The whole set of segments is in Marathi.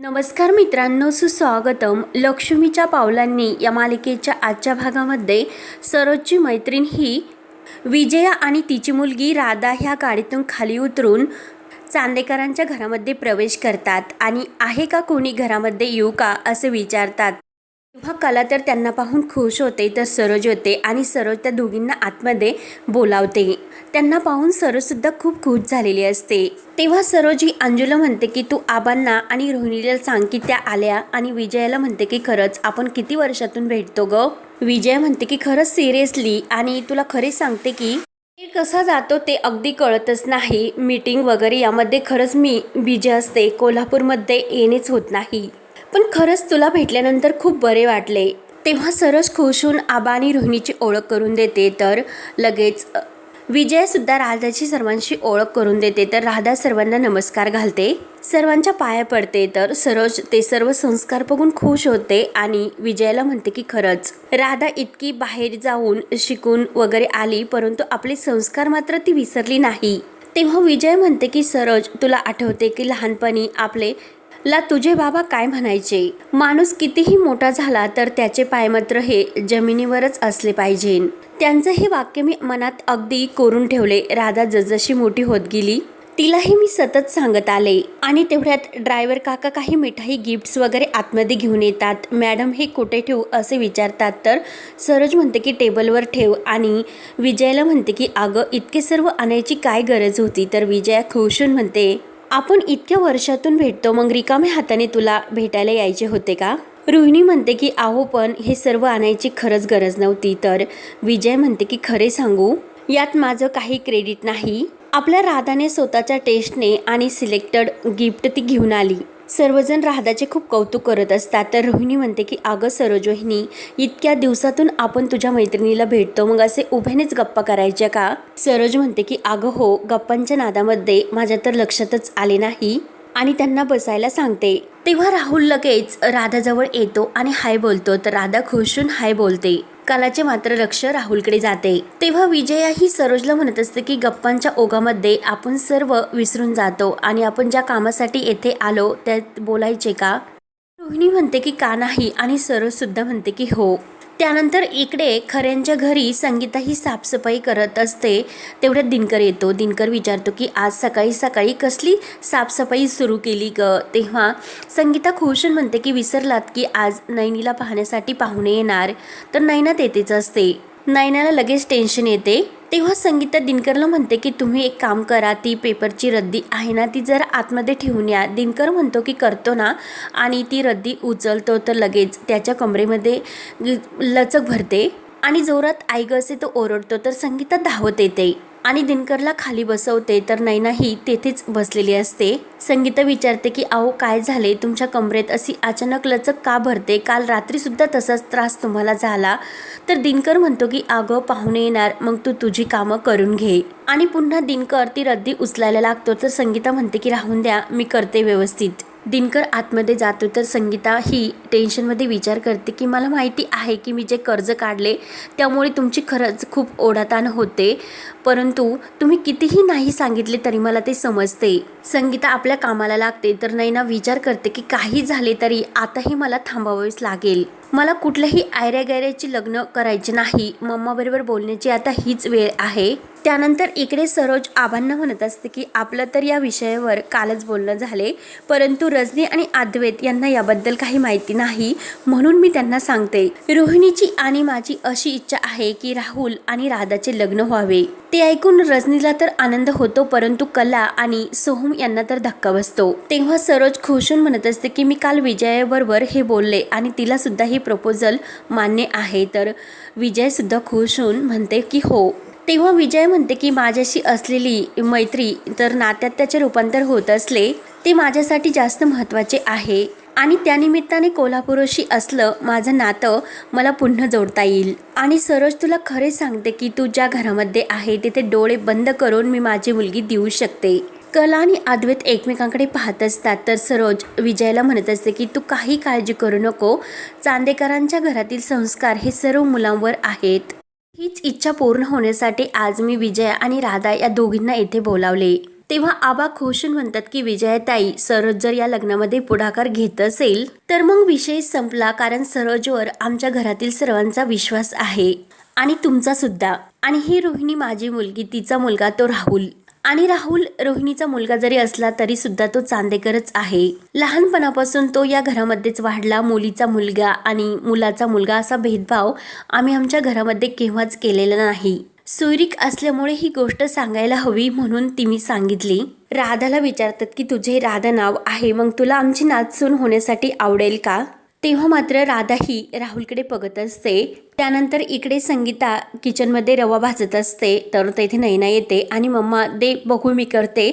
नमस्कार मित्रांनो सुस्वागतम. लक्ष्मीच्या पावलांनी या मालिकेच्या आजच्या भागामध्ये सरोजची मैत्रीण ही विजया आणि तिची मुलगी राधा ह्या गाडीतून खाली उतरून चांदेकरांच्या घरामध्ये प्रवेश करतात. आणि आहे का कोणी घरामध्ये येऊ का असे विचारतात. तेव्हा कला तर त्यांना पाहून खुश होते तर सरोज होते आणि सरोज त्या दोघींना आतमध्ये बोलावते. त्यांना पाहून सरोजसुद्धा खूप खुश झालेली असते. तेव्हा सरोज ही अंजुला म्हणते की तू आबांना आणि रोहिणीला सांग की त्या आल्या आणि विजयाला म्हणते की खरंच आपण किती वर्षातून भेटतो ग? विजया म्हणते की खरंच सिरियसली आणि तुला खरे सांगते की कसा जातो ते अगदी कळतच नाही. मीटिंग वगैरे यामध्ये खरंच मी बिजी असते. कोल्हापूरमध्ये येणेच होत नाही. पण खरंच तुला भेटल्यानंतर खूप बरे वाटले. तेव्हा सरस खुश होऊन आबा आणि रोहिणीची ओळख करून देते तर लगेच विजयसुद्धा राधाची सर्वांशी ओळख करून देते तर राधा सर्वांना नमस्कार घालते. सर्वांच्या पाया पडते तर सरोज ते सर्व संस्कार बघून खुश होते आणि विजयाला म्हणते की खरंच राधा इतकी बाहेर जाऊन शिकून वगैरे आली परंतु आपले संस्कार मात्र ती विसरली नाही. तेव्हा विजय म्हणते की सरोज तुला आठवते की लहानपणी आपले ला तुझे बाबा काय म्हणायचे? माणूस कितीही मोठा झाला तर त्याचे पाय मात्र हे जमिनीवरच असले पाहिजे. त्यांचं हे वाक्य मी मनात अगदी कोरून ठेवले. राधा जसजशी मोठी होत गेली तिलाही मी सतत सांगत आले. आणि तेवढ्यात ड्रायव्हर काका काही मिठाई गिफ्ट्स वगैरे आतमध्ये घेऊन येतात. मॅडम हे कुठे ठेवू? असे विचारतात. तर सरोज म्हणते की टेबलवर ठेव. आणि विजयाला म्हणते की अगं इतके सर्व आणायची काय गरज होती? तर विजया खुशून म्हणते आपण इतक्या वर्षातून भेटतो मग रिकाम्या हाताने तुला भेटायला यायचे होते का? रोहिणी म्हणते की आहो पण हे सर्व आणायची खरंच गरज नव्हती. तर विजय म्हणते की खरे सांगू यात माझं काही क्रेडिट नाही. आपल्या राधाने स्वतःच्या टेस्टने आणि सिलेक्टेड गिफ्ट ती घेऊन आली. सर्वजण राधाचे खूप कौतुक करत असतात. तर रोहिणी म्हणते की अगं सरोज रोहिणी इतक्या दिवसातून आपण तुझ्या मैत्रिणीला भेटतो मग असे उभ्यानेच गप्पा करायच्या का? सरोज म्हणते की अगं हो गप्पांच्या नादामध्ये माझ्या तर लक्षातच आले नाही. आणि त्यांना बसायला सांगते तेव्हा राहुल लगेच राधाजवळ येतो आणि हाय बोलतो. तर राधा खुशून हाय बोलते. कलाचे मात्र लक्ष राहुलकडे जाते. तेव्हा विजया ही सरोजला म्हणत असते की गप्पांच्या ओघामध्ये आपण सर्व विसरून जातो आणि आपण ज्या कामासाठी येथे आलो त्यात बोलायचे का? रोहिणी म्हणते की का नाही? आणि सरोज सुद्धा म्हणते की हो. त्यानंतर इकडे खऱ्यांच्या घरी संगीता ही साफसफाई करत असते. तेवढ्यात दिनकर येतो. दिनकर विचारतो की आज सकाळी सकाळी कसली साफसफाई सुरू केली ग? तेव्हा संगीता खुशून म्हणते की विसरलात की आज नैनीला पाहण्यासाठी पाहुणे येणार. तर नैनात येतेच असते. नैनाला लगेच टेन्शन येते. तेव्हा संगीता दिनकरला म्हणते की तुम्ही एक काम करा ती पेपरची रद्दी आहे ना ती जरा आतमध्ये ठेवून या. दिनकर म्हणतो की करतो ना. आणि ती रद्दी उचलतो तर लगेच त्याच्या कमरेमध्ये लचक भरते आणि जोरात आई असे तो ओरडतो. तर संगीता धावत येते. आणि दिनकरला खाली बसवते तर नैना ही तेथेच बसलेली असते. संगीता विचारते की अहो काय झाले तुमच्या कमरेत अशी अचानक लचक का भरते? काल रात्रीसुद्धा तसाच त्रास तुम्हाला झाला. तर दिनकर म्हणतो की अगं पाहुणे येणार मग तू तुझी कामं करून घे. आणि पुन्हा दिनकर ती रद्दी उचलायला लागतो. तर संगीता म्हणते की राहून द्या मी करते व्यवस्थित. दिनकर आतमध्ये जातो तर संगीता ही टेन्शनमध्ये विचार करते की मला माहिती आहे की मी जे कर्ज काढले त्यामुळे तुमची खरंच खूप ओढाताण होते. परंतु तुम्ही कितीही नाही सांगितले तरी मला ते समजते. संगीता आपल्या कामाला लागते तर नैना विचार करते की काही झाले तरी आताही मला थांबावेच लागेल. मला कुठल्याही आयऱ्या गैऱ्याची लग्न करायचे नाही. मम्माबरोबर बोलण्याची आता हीच वेळ आहे. त्यानंतर इकडे सरोज आबांना म्हणत असते की आपलं तर या विषयावर कालच बोलणं झाले परंतु रजनी आणि अद्वैत यांना याबद्दल काही माहिती नाही म्हणून मी त्यांना सांगते. रोहिणीची आणि माझी अशी इच्छा आहे की राहुल आणि राधाचे लग्न व्हावे. ते ऐकून रजनीला तर आनंद होतो परंतु कला आणि सोहम यांना तर धक्का बसतो. तेव्हा सरोज खुशून म्हणत असते की मी काल विजयाबरोबर हे बोलले आणि तिला सुद्धा हे प्रपोजल मान्य आहे. तर विजय सुद्धा खुश होऊन म्हणते की हो. तेव्हा विजय म्हणते की माझ्याशी असलेली मैत्री तर नात्यात त्याचे रूपांतर होत असले ते माझ्यासाठी जास्त महत्त्वाचे आहे. आणि त्यानिमित्ताने कोल्हापूरशी असलं माझं नातं मला पुन्हा जोडता येईल. आणि सरोज तुला खरे सांगते की तू ज्या घरामध्ये आहे तिथे डोळे बंद करून मी माझी मुलगी देऊ शकते. कला आणि अद्वैत एकमेकांकडे पाहत असतात. तर सरोज विजयला म्हणत असते की तू काही काळजी करू नको. चांदेकरांच्या घरातील संस्कार हे सर्व मुलांवर आहेत. हीच इच्छा पूर्ण होण्यासाठी आज मी विजया आणि राधा या दोघींना येथे बोलावले. तेव्हा आबा खुशून म्हणतात की विजयाताई सरोज जर या लग्नामध्ये पुढाकार घेत असेल तर मग विषय संपला कारण सरोजवर आमच्या घरातील सर्वांचा विश्वास आहे आणि तुमचा सुद्धा. आणि ही रोहिणी माझी मुलगी तिचा मुलगा तो राहुल. आणि राहुल रोहिणीचा मुलगा जरी असला तरी सुद्धा तो चांदेकरच आहे. लहानपणापासून तो या घरामध्येच वाढला. मुलीचा मुलगा आणि मुलाचा मुलगा असा भेदभाव आम्ही आमच्या घरामध्ये केव्हाच केलेला नाही. सुरिक असल्यामुळे ही गोष्ट सांगायला हवी म्हणून ती मी सांगितली. राधाला विचारतात की तुझे राधा नाव आहे मग तुला आमची नाचसून होण्यासाठी आवडेल का? तेव्हा मात्र राधा ही राहुलकडे बघत असते. त्यानंतर इकडे संगीता किचनमध्ये रवा भाजत असते. तर तेथे नैना येते आणि मम्मा दे बघू मी करते.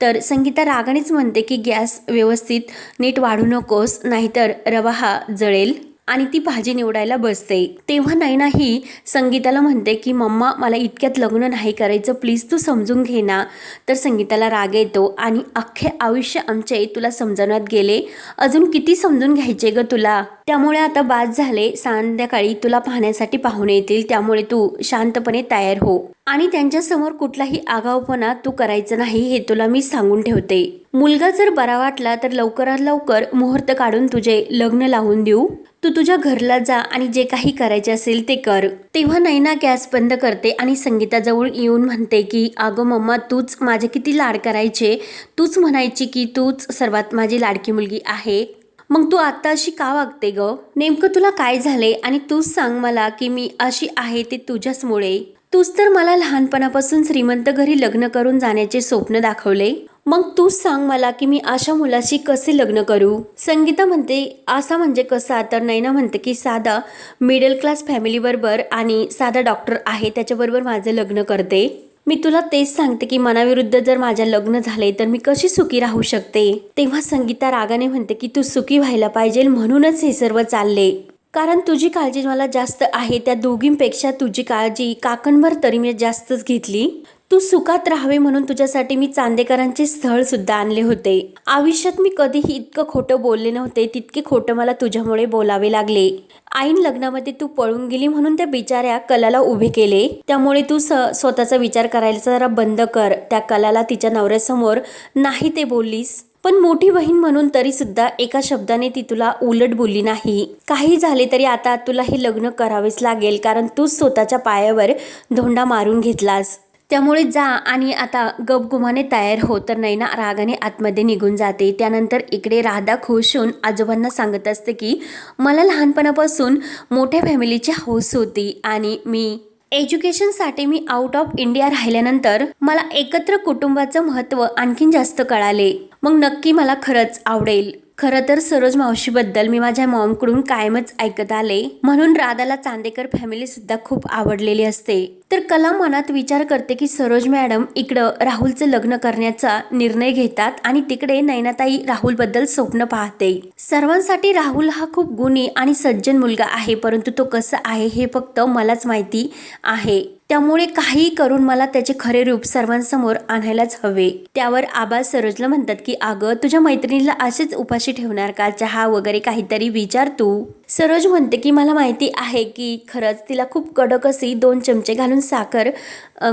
तर संगीता रागानेच म्हणते की गॅस व्यवस्थित नीट वाढू नकोस नाहीतर रवा हा जळेल. आणि ती भाजी निवडायला बसते. तेव्हा नैना ही संगीताला म्हणते की मम्मा मला इतक्यात लग्न नाही करायचं प्लीज तू समजून घे ना. तर संगीताला राग येतो आणि अख्खे आयुष्य आमचे तुला समजवण्यात गेले. अजून किती समजून घ्यायचे ग तुला? त्यामुळे आता बाद झाले. संध्याकाळी तुला पाहण्यासाठी पाहुणे येतील. त्यामुळे तू शांतपणे तयार हो. आणि त्यांच्यासमोर कुठलाही आगाऊपणा तू करायचं नाही हे तुला मी सांगून ठेवते. मुलगा जर बरा वाटला तर लवकरात लवकर मुहूर्त काढून तुझे लग्न लावून देऊ. तू तुझ्या घरला जा आणि जे काही करायचे असेल ते कर. तेव्हा नैना गॅस बंद करते आणि संगीताजवळ येऊन म्हणते की अगं मम्मा तूच माझे किती लाड करायचे. तूच म्हणायची की तूच सर्वात माझी लाडकी मुलगी आहे. मग तू आत्ता अशी का वागते ग? नेमकं तुला काय झाले आणि तूच सांग मला की मी अशी आहे ते तुझ्याचमुळे. तूच तर मला लहानपणापासून श्रीमंत घरी लग्न करून जाण्याचे स्वप्न दाखवले मग तूच सांग मला की मी अशा मुलाशी कसे लग्न करू? संगीता म्हणते असा म्हणजे कसा तर नैना म्हणते की साधा मिडल क्लास फॅमिलीबरोबर आणि साधा डॉक्टर आहे त्याच्याबरोबर माझं लग्न करते. मी तुला तेच सांगते की मनाविरुद्ध जर माझ्या लग्न झाले तर मी कशी सुखी राहू शकते? तेव्हा संगीता रागाने म्हणते की तू सुखी व्हायला पाहिजे म्हणूनच हे सर्व चालले. कारण तुझी काळजी मला जास्त आहे त्या दोघींपेक्षा तुझी काळजी काकणभर तरी मी जास्तच घेतली. तू सुखात राहावे म्हणून तुझ्यासाठी मी चांदेकरांचे स्थळसुद्धा आणले होते. आयुष्यात मी कधीही इतकं खोटं बोलले नव्हते तितके खोटं मला तुझ्यामुळे बोलावे लागले. आईन लग्नामध्ये तू पळून गेली म्हणून त्या बिचाऱ्या कलाला उभे केले. त्यामुळे तू स स्वतःचा विचार करायला जरा बंद कर. त्या कलाला तिच्या नवऱ्यासमोर नाही ते बोललीस? पण मोठी बहीण म्हणून तरी सुद्धा एका शब्दाने ती तुला उलट बोलली नाही. काही झाले तरी आता तुला हे लग्न करावेच लागेल कारण तूच स्वतःच्या पायावर धोंडा मारून घेतलास. त्यामुळे जा आणि आता गपगुमाने तयार हो तर नैना रागाने आतमध्ये निघून जाते. त्यानंतर इकडे राधा खुश होऊन आजोबांना सांगत असते की मला लहानपणापासून मोठ्या फॅमिलीची हौस होती आणि मी एज्युकेशनसाठी मी आउट ऑफ इंडिया राहिल्यानंतर मला एकत्र कुटुंबाचं महत्त्व आणखीन जास्त कळाले. मग नक्की मला खरंच आवडेल. खरं तर सरोज मावशीबद्दल मी माझ्या मॉमकडून कायमच ऐकत आले. म्हणून राधाला चांदेकर फॅमिली सुद्धा खूप आवडलेली असते. तर कला मनात विचार करते की सरोज मॅडम इकडं राहुलचं लग्न करण्याचा निर्णय घेतात आणि तिकडे नैनाताई राहुलबद्दल स्वप्न पाहते. सर्वांसाठी राहुल हा खूप गुणी आणि सज्जन मुलगा आहे परंतु तो कसा आहे हे फक्त मलाच माहिती आहे. त्यामुळे काही करून मला त्याचे खरे रूप सर्वांसमोर आणायलाच हवे. त्यावर आबा सरोजला म्हणतात की अगं तुझ्या मैत्रिणीला असेच उपाशी ठेवणार का? चहा वगैरे काहीतरी विचार तू. सरोज म्हणते की मला माहिती आहे की खरंच तिला खूप कडक अशी दोन चमचे घालून साखर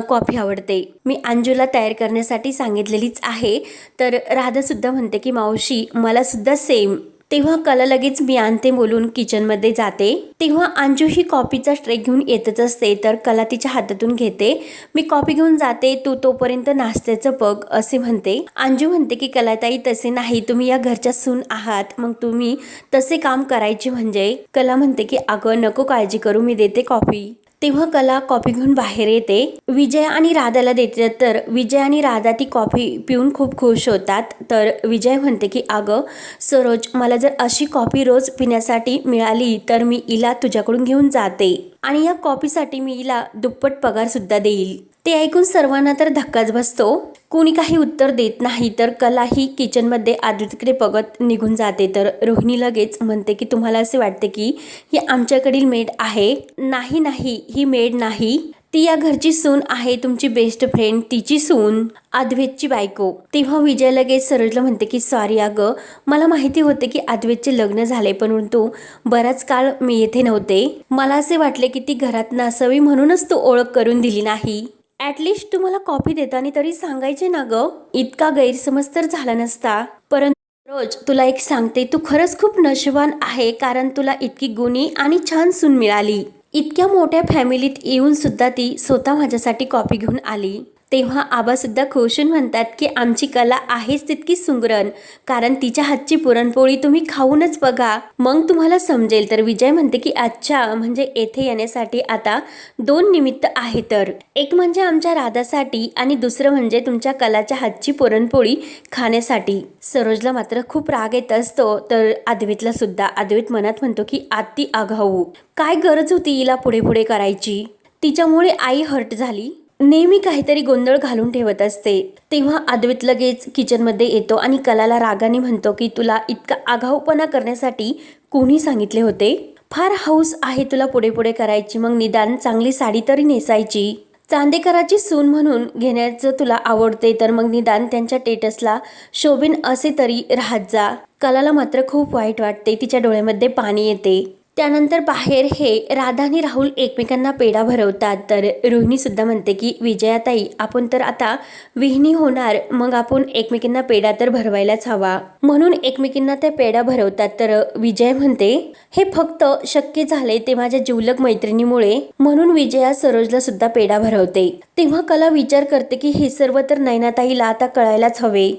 कॉफी आवडते. मी अंजूला तयार करण्यासाठी सांगितलेलीच आहे. तर राधासुद्धा म्हणते की मावशी मलासुद्धा सेम तेव्हा कला लगेच मी आणते बोलून किचनमध्ये जाते. तेव्हा अंजू ही कॉफीचा ट्रे घेऊन येतच असते तर कला तिच्या हातातून घेते. मी कॉफी घेऊन जाते तू तोपर्यंत नाश्त्याचं बघ असे म्हणते. अंजू म्हणते की कलाताई तसे नाही तुम्ही या घरच्या सून आहात मग तुम्ही तसे काम करायचे म्हणजे? कला म्हणते की अगं नको काळजी करू मी देते कॉफी. तेव्हा कला कॉफी घेऊन बाहेर येते. विजय आणि राधाला देते तर विजय आणि राधा ती कॉफी पिऊन खूप खुश होतात. तर विजय म्हणते की अगं सरोज मला जर अशी कॉफी रोज पिण्यासाठी मिळाली तर मी इला तुझ्याकडून घेऊन जाते. आणि या कॉफीसाठी मी इला दुप्पट पगारसुद्धा देईल. ते ऐकून सर्वांना तर धक्काच बसतो. कोणी काही उत्तर देत नाही तर कला ही किचनमध्ये आदित्यकडे बघत निघून जाते. तर रोहिणी लगेच म्हणते की तुम्हाला असे वाटते की ही आमच्याकडील मेड आहे? नाही नाही ही मेड नाही. ती या घरची सून आहे तुमची बेस्ट फ्रेंड तिची सून. अद्वैतची बायको. तेव्हा विजय लगेच सरोजला म्हणते की सॉरी अगं मला माहिती होते की अद्वैतचे लग्न झाले परंतु बराच काळ मी येथे नव्हते. मला असे वाटले की ती घरात नसावी म्हणूनच तू ओळख करून दिली नाही. ॲटलिस्ट तुम्हाला कॉपी देताना तरी सांगायचे ना ग इतका गैरसमज तर झाला नसता. परंतु रोज तुला एक सांगते तू खरंच खूप नशिबान आहे कारण तुला इतकी गुणी आणि छान सून मिळाली. इतक्या मोठ्या फॅमिलीत येऊन सुद्धा ती स्वतः माझ्यासाठी कॉपी घेऊन आली. तेव्हा आबासुद्धा खुशून म्हणतात की आमची कला आहेच तितकी सुंगरण कारण तिच्या हातची पुरणपोळी तुम्ही खाऊनच बघा. मग तुम्हाला समजेल. तर विजय म्हणते की अच्छा म्हणजे येथे येण्यासाठी आता दोन निमित्त आहे तर. एक म्हणजे आमच्या राधासाठी आणि दुसरं म्हणजे तुमच्या कलाच्या हातची पुरणपोळी खाण्यासाठी. सरोजला मात्र खूप राग येत असतो तर अद्वैतला सुद्धा. अद्वैत मनात म्हणतो की आती आघाऊ. काय गरज होती हिला पुढे पुढे करायची? तिच्यामुळे आई हर्ट झाली. नेहमी काहीतरी गोंधळ घालून ठेवत असते. तेव्हा अद्वैत लगेच किचनमध्ये येतो आणि कलाला रागाने म्हणतो की तुला इतका आघाऊपणा करण्यासाठी कोणी सांगितले होते? फार हौस आहे तुला पुढे पुढे करायची मग निदान चांगली साडी तरी नेसायची. चांदेकराची सून म्हणून घेण्याचं तुला आवडते तर मग निदान त्यांच्या टेटसला शोभेन असे तरी राहत जा. कलाला मात्र खूप वाईट वाटते तिच्या डोळ्यामध्ये पाणी येते. त्यानंतर बाहेर हे राधा आणि राहुल एकमेकांना पेढा भरवतात. तर रोहिणीसुद्धा म्हणते की विजयाताई आपण तर आता विहिणी होणार मग आपण एकमेकींना पेढा तर भरवायलाच हवा. म्हणून एकमेकींना त्या पेढा भरवतात. तर विजय म्हणते हे फक्त शक्य झाले ते माझ्या जिवलक मैत्रिणीमुळे. म्हणून विजया सरोजला सुद्धा पेढा भरवते. तेव्हा कला विचार करते की हे सर्व तर नैनाताईला आता कळायलाच हवे.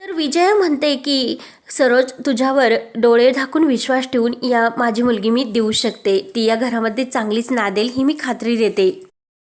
तर विजया म्हणते की सरोज तुझ्यावर डोळे झाकून विश्वास ठेवून या माझी मुलगी मी देऊ शकते. ती या घरामध्ये चांगलीच नादेल ही मी खात्री देते.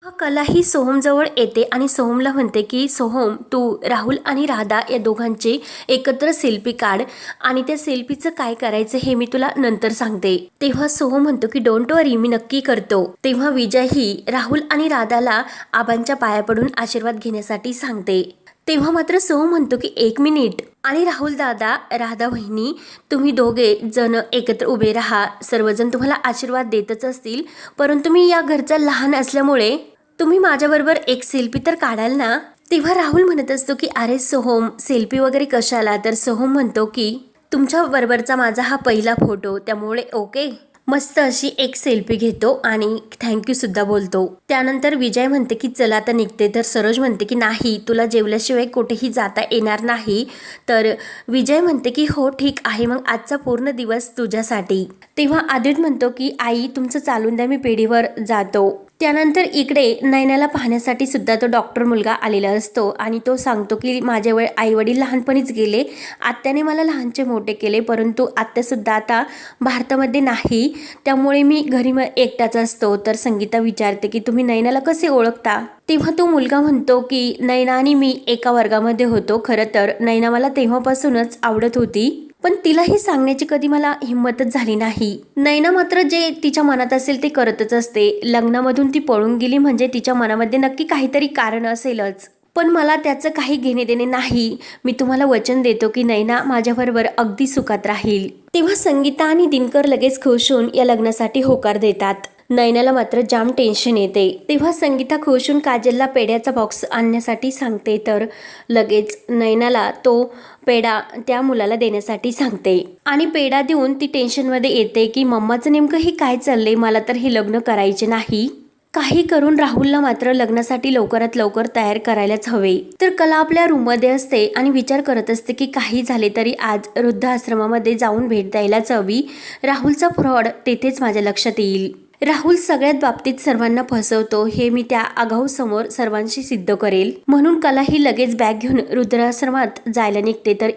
हा कला ही सोहमजवळ येते आणि सोहमला म्हणते की सोहम तू राहुल आणि राधा या दोघांचे एकत्र सेल्फी काढ आणि त्या सेल्फीचं काय करायचं हे मी तुला नंतर सांगते. तेव्हा सोहम म्हणतो की डोंट वरी मी नक्की करतो. तेव्हा विजय ही राहुल आणि राधाला आबांच्या पाया पडून आशीर्वाद घेण्यासाठी सांगते. तेव्हा मात्र सोम म्हणतो की एक मिनिट. आणि राहुल दादा राधा वहिनी तुम्ही दोघे जण एकत्र उभे राहा. सर्वजण तुम्हाला आशीर्वाद देतच असतील. परंतु मी या घरचा लहान असल्यामुळे तुम्ही माझ्याबरोबर एक सेल्फी तर काढाल ना? तेव्हा राहुल म्हणत असतो की अरे सोहम सेल्फी वगैरे कशाला? तर सोहम म्हणतो की तुमच्या बरोबरचा माझा हा पहिला फोटो त्यामुळे ओके. मस्त अशी एक सेल्फी घेतो आणि थँक्यू सुद्धा बोलतो. त्यानंतर विजय म्हणते की चला आता निघते. तर सरोज म्हणते की नाही तुला जेवल्याशिवाय कुठेही जाता येणार नाही. तर विजय म्हणते की हो ठीक आहे मग आजचा पूर्ण दिवस तुझ्यासाठी. तेव्हा आदित म्हणतो की आई तुमचं चालून द्या मी पेढीवर जातो. त्यानंतर इकडे नयनाला पाहण्यासाठी सुद्धा तो डॉक्टर मुलगा आलेला असतो आणि तो सांगतो की माझे वय आई वडील लहानपणीच गेले. आत्याने मला लहानचे मोठे केले परंतु आत्यासुद्धा आता भारतामध्ये नाही. त्यामुळे मी घरी म एकटाच असतो. तर संगीता विचारते की तुम्ही नयनाला कसे ओळखता? तेव्हा तो मुलगा म्हणतो की नयना आणि मी एका वर्गामध्ये होतो. खरं तर नयना मला तेव्हापासूनच आवडत होती. पण तिला हे सांगण्याची कधी मला हिंमतच झाली नाही. नैना मात्र जे तिच्या मनात असेल ते करतच असते. लग्नामधून ती पळून गेली म्हणजे तिच्या मनामध्ये नक्की काहीतरी कारण असेलच. पण मला त्याचं काही घेणे देणे नाही. मी तुम्हाला वचन देतो की नैना माझ्याबरोबर अगदी सुखात राहील. तेव्हा संगीता आणि दिनकर लगेच खुश होऊन या लग्नासाठी होकार देतात. नयनाला मात्र जाम टेन्शन येते. तेव्हा संगीता खुशून काजलला पेढ्याचा बॉक्स आणण्यासाठी सांगते तर लगेच नयनाला तो पेढा त्या मुलाला देण्यासाठी सांगते. आणि पेढा देऊन ती टेन्शनमध्ये येते की मम्माचं नेमकं हे काय चाललंय? मला तर हे लग्न करायचे नाही. काही करून राहुलला मात्र लग्नासाठी लवकरात लवकर तयार करायलाच हवे. तर कला आपल्या रूममध्ये असते आणि विचार करत असते की काही झाले तरी आज वृद्ध आश्रमामध्ये जाऊन भेट द्यायलाच हवी. राहुलचा फ्रॉड तेथेच माझ्या लक्षात येईल. राहुल सगळ्यात बाबतीत सर्वांना फसवतो हे मी त्या आगाऊ समोर सर्वांशी सिद्ध करेल. म्हणून कला ही लगेच बॅग घेऊन रुद्राश्रमात जायला निघते. तर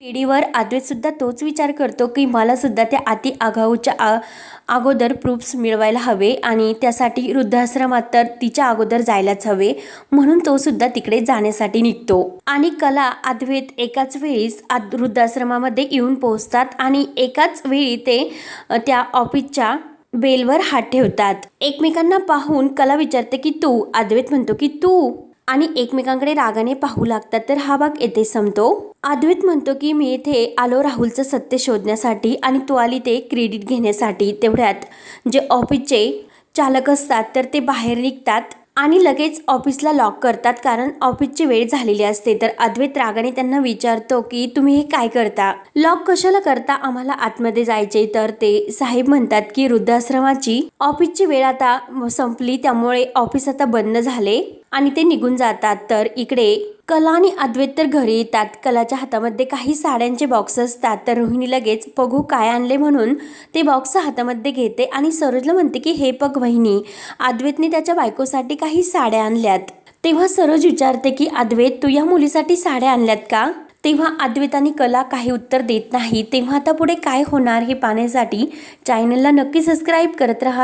पिढीवर आद्वेत सुद्धा तोच विचार करतो की मला सुद्धा त्या अति आगाऊच्या आ- अगोदर प्रूफ्स मिळवायला हवे आणि त्यासाठी वृद्धाश्रमात तर तिच्या अगोदर जायलाच हवे म्हणून तो सुद्धा तिकडे जाण्यासाठी निघतो. आणि कला अद्वैत एकाच वेळीस आद- वृद्धाश्रमामध्ये येऊन पोहोचतात आणि एकाच वेळी ते त्या ऑफिसच्या बेलवर हात ठेवतात. एकमेकांना पाहून कला विचारते की तू अद्वैत म्हणतो की तू. आणि एकमेकांकडे रागाने पाहू लागतात तर हा भाग येथे संपतो. अद्वैत म्हणतो की मी इथे आलो राहुलचं सत्य शोधण्यासाठी आणि तो आली ते क्रेडिट घेण्यासाठी तेवढ्यात. जे ऑफिसचे चालक असतात तर ते बाहेर निघतात. आणि लगेच ऑफिसला लॉक करतात कारण ऑफिसची वेळ झालेली असते. तर अद्वैत रागाने त्यांना विचारतो की तुम्ही हे काय करता? लॉक कशाला करता? आम्हाला आतमध्ये जायचे तर ते साहेब म्हणतात की वृद्धाश्रमाची ऑफिसची वेळ आता संपली त्यामुळे ऑफिस आता बंद झाले. आणि ते निघून जातात. तर इकडे कला आणि अद्वैत तर घरी येतात. कलाच्या हातामध्ये काही साड्यांचे बॉक्स असतात. तर रोहिणी लगेच बघू काय आणले म्हणून ते बॉक्स हातामध्ये घेते आणि सरोजला म्हणते की हे पग वहिनी अद्वैतने त्याच्या बायकोसाठी काही साड्या आणल्यात तेव्हा सरोज विचारते की अद्वैत तू या मुलीसाठी साड्या आणल्यात का तेव्हा अद्वैत आणि कला काही उत्तर देत नाही. तेव्हा आता पुढे काय होणार हे पाहण्यासाठी चॅनलला नक्की सबस्क्राईब करत राहा.